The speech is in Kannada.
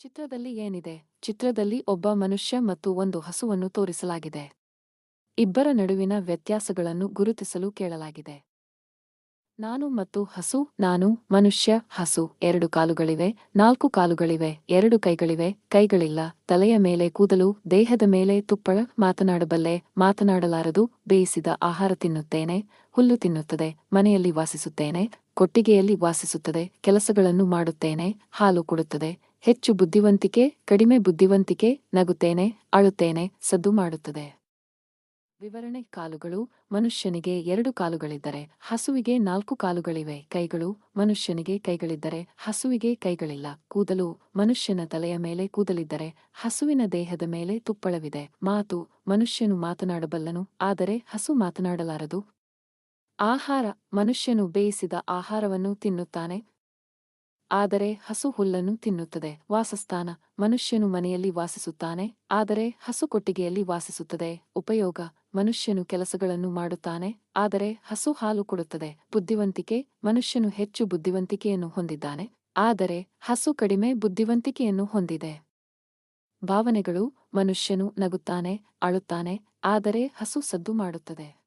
ಚಿತ್ರದಲ್ಲಿ ಏನಿದೆ? ಚಿತ್ರದಲ್ಲಿ ಒಬ್ಬ ಮನುಷ್ಯ ಮತ್ತು ಒಂದು ಹಸುವನ್ನು ತೋರಿಸಲಾಗಿದೆ. ಇಬ್ಬರ ನಡುವಿನ ವ್ಯತ್ಯಾಸಗಳನ್ನು ಗುರುತಿಸಲು ಕೇಳಲಾಗಿದೆ. ನಾನು ಮತ್ತು ಹಸು, ನಾನು, ಮನುಷ್ಯ, ಹಸು, ಎರಡು ಕಾಲುಗಳಿವೆ, ನಾಲ್ಕು ಕಾಲುಗಳಿವೆ, ಎರಡು ಕೈಗಳಿವೆ, ಕೈಗಳಿಲ್ಲ, ತಲೆಯ ಮೇಲೆ ಕೂದಲು, ದೇಹದ ಮೇಲೆ ತುಪ್ಪಳ, ಮಾತನಾಡಬಲ್ಲೆ, ಮಾತನಾಡಲಾರದು, ಬೇಯಿಸಿದ ಆಹಾರ ತಿನ್ನುತ್ತೇನೆ, ಹುಲ್ಲು ತಿನ್ನುತ್ತದೆ, ಮನೆಯಲ್ಲಿ ವಾಸಿಸುತ್ತೇನೆ, ಕೊಟ್ಟಿಗೆಯಲ್ಲಿ ವಾಸಿಸುತ್ತದೆ, ಕೆಲಸಗಳನ್ನು ಮಾಡುತ್ತೇನೆ, ಹಾಲು ಕೊಡುತ್ತದೆ ಹೆಚ್ಚು ಬುದ್ಧಿವಂತಿಕೆ, ಕಡಿಮೆ ಬುದ್ಧಿವಂತಿಕೆ ನಗುತ್ತೇನೆ ಅಳುತ್ತೇನೆ ಸದ್ದು ಮಾಡುತ್ತದೆ. ವಿವರಣೆ ಕಾಲುಗಳು, ಮನುಷ್ಯನಿಗೆ ಎರಡು ಕಾಲುಗಳಿದ್ದರೆ ಹಸುವಿಗೆ ನಾಲ್ಕು ಕಾಲುಗಳಿವೆ, ಕೈಗಳು ಮನುಷ್ಯನಿಗೆ ಕೈಗಳಿದ್ದರೆ ಹಸುವಿಗೆ ಕೈಗಳಿಲ್ಲ, ಕೂದಲು ಮನುಷ್ಯನ ತಲೆಯ ಮೇಲೆ ಕೂದಲಿದ್ದರೆ ಹಸುವಿನ ದೇಹದ ಮೇಲೆ ತುಪ್ಪಳವಿದೆ, ಮಾತು ಮನುಷ್ಯನು ಮಾತನಾಡಬಲ್ಲನು, ಆದರೆ ಹಸು ಮಾತನಾಡಲಾರದು. ಆಹಾರ, ಮನುಷ್ಯನು ಬೇಯಿಸಿದ ಆಹಾರವನ್ನು ತಿನ್ನುತ್ತಾನೆ ಆದರೆ ಹಸು ಹುಲ್ಲನ್ನು ತಿನ್ನುತ್ತದೆ. ವಾಸಸ್ಥಾನ. ಮನುಷ್ಯನು ಮನೆಯಲ್ಲಿ ವಾಸಿಸುತ್ತಾನೆ, ಆದರೆ ಹಸು ಕೊಟ್ಟಿಗೆಯಲ್ಲಿ ವಾಸಿಸುತ್ತದೆ. ಉಪಯೋಗ. ಮನುಷ್ಯನು ಕೆಲಸಗಳನ್ನು ಮಾಡುತ್ತಾನೆ, ಆದರೆ ಹಸು ಹಾಲು ಕೊಡುತ್ತದೆ. ಬುದ್ಧಿವಂತಿಕೆ. ಮನುಷ್ಯನು ಹೆಚ್ಚು ಬುದ್ಧಿವಂತಿಕೆಯನ್ನು ಹೊಂದಿದ್ದಾನೆ, ಆದರೆ ಹಸು ಕಡಿಮೆ ಬುದ್ಧಿವಂತಿಕೆಯನ್ನು ಹೊಂದಿದೆ. ಭಾವನೆಗಳು. ಮನುಷ್ಯನು ನಗುತ್ತಾನೆ, ಅಳುತ್ತಾನೆ, ಆದರೆ ಹಸು ಸದ್ದು ಮಾಡುತ್ತದೆ.